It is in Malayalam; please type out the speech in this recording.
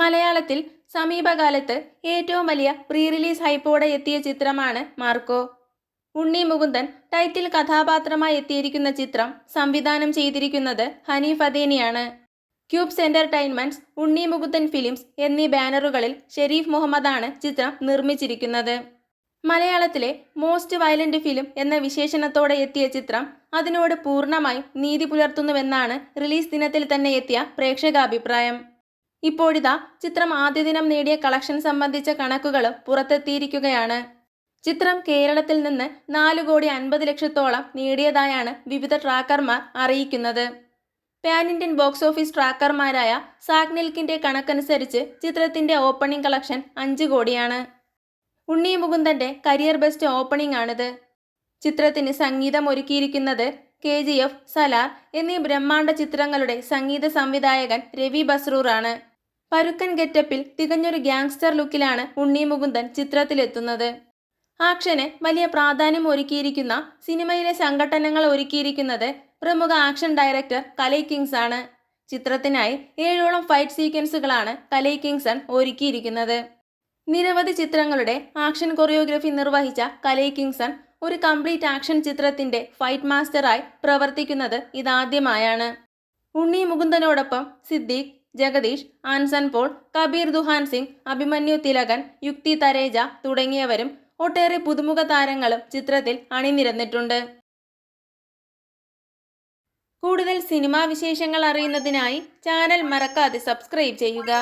മലയാളത്തിൽ സമീപകാലത്ത് ഏറ്റവും വലിയ പ്രീ റിലീസ് ഹൈപ്പോടെ എത്തിയ ചിത്രമാണ് മാർക്കോ. ഉണ്ണി മുകുന്ദൻ ടൈറ്റിൽ കഥാപാത്രമായി എത്തിയിരിക്കുന്ന ചിത്രം സംവിധാനം ചെയ്തിരിക്കുന്നത് Haneef അദേനിയാണ് Cubes Entertainments Unni Mukundan films എന്നീ ബാനറുകളിൽ ഷെരീഫ് മുഹമ്മദാണ് ചിത്രം നിർമ്മിച്ചിരിക്കുന്നത്. മലയാളത്തിലെ മോസ്റ്റ് വയലന്റ് ഫിലിം എന്ന വിശേഷണത്തോടെ എത്തിയ ചിത്രം അതിനോട് പൂർണമായും നീതി പുലർത്തുന്നുവെന്നാണ് റിലീസ് ദിനത്തിൽ തന്നെ എത്തിയ പ്രേക്ഷകാഭിപ്രായം. ഇപ്പോഴിതാ ചിത്രം ആദ്യ ദിനം നേടിയ കളക്ഷൻ സംബന്ധിച്ച കണക്കുകൾ പുറത്തെത്തിയിരിക്കുകയാണ്. ചിത്രം കേരളത്തിൽ നിന്ന് നാല് കോടി അൻപത് ലക്ഷത്തോളം നേടിയതായാണ് വിവിധ ട്രാക്കർമാർ അറിയിക്കുന്നത്. പാൻ ഇന്ത്യൻ ബോക്സ് ഓഫീസ് ട്രാക്കർമാരായ സാഗ്നിൽക്കിന്റെ കണക്കനുസരിച്ച് ചിത്രത്തിന്റെ ഓപ്പണിംഗ് കളക്ഷൻ അഞ്ച് കോടിയാണ്. ഉണ്ണി മുകുന്ദന്റെ കരിയർ ബെസ്റ്റ് ഓപ്പണിംഗ് ആണിത്. ചിത്രത്തിന് സംഗീതം ഒരുക്കിയിരിക്കുന്നത് കെ ജി എഫ് സലാർ എന്നീ ബ്രഹ്മാണ്ഡ ചിത്രങ്ങളുടെ സംഗീത സംവിധായകൻ രവി ബസ്രൂർ ആണ്. പരുക്കൻ ഗെറ്റപ്പിൽ തികഞ്ഞൊരു ഗ്യാങ്സ്റ്റർ ലുക്കിലാണ് ഉണ്ണി മുകുന്ദൻ ചിത്രത്തിലെത്തുന്നത്. ആക്ഷന് വലിയ പ്രാധാന്യം ഒരുക്കിയിരിക്കുന്ന സിനിമയിലെ സംഘട്ടനങ്ങൾ ഒരുക്കിയിരിക്കുന്നത് പ്രമുഖ ആക്ഷൻ ഡയറക്ടർ കലൈ കിങ്സ് ആണ്. ചിത്രത്തിനായി ഏഴോളം ഫൈറ്റ് സീക്വൻസുകളാണ് കലൈ കിങ്സൺ ഒരുക്കിയിരിക്കുന്നത്. നിരവധി ചിത്രങ്ങളുടെ ആക്ഷൻ കൊറിയോഗ്രഫി നിർവഹിച്ച കലൈ കിങ്സൺ ഒരു കംപ്ലീറ്റ് ആക്ഷൻ ചിത്രത്തിന്റെ ഫൈറ്റ് മാസ്റ്ററായി പ്രവർത്തിക്കുന്നത് ഇതാദ്യമായാണ്. ഉണ്ണി മുകുന്ദനോടൊപ്പം സിദ്ദീഖ് ജഗദീഷ് ആൻസൻ പോൾ കബീർ ദുഹാൻ സിംഗ് അഭിമന്യു തിലകൻ യുക്തി തരേജ തുടങ്ങിയവരും ഒട്ടേറെ പുതുമുഖ താരങ്ങളും ചിത്രത്തിൽ അണിനിരന്നിട്ടുണ്ട്. കൂടുതൽ സിനിമാ വിശേഷങ്ങൾ അറിയുന്നതിനായി ചാനൽ മറക്കാതെ സബ്സ്ക്രൈബ് ചെയ്യുക.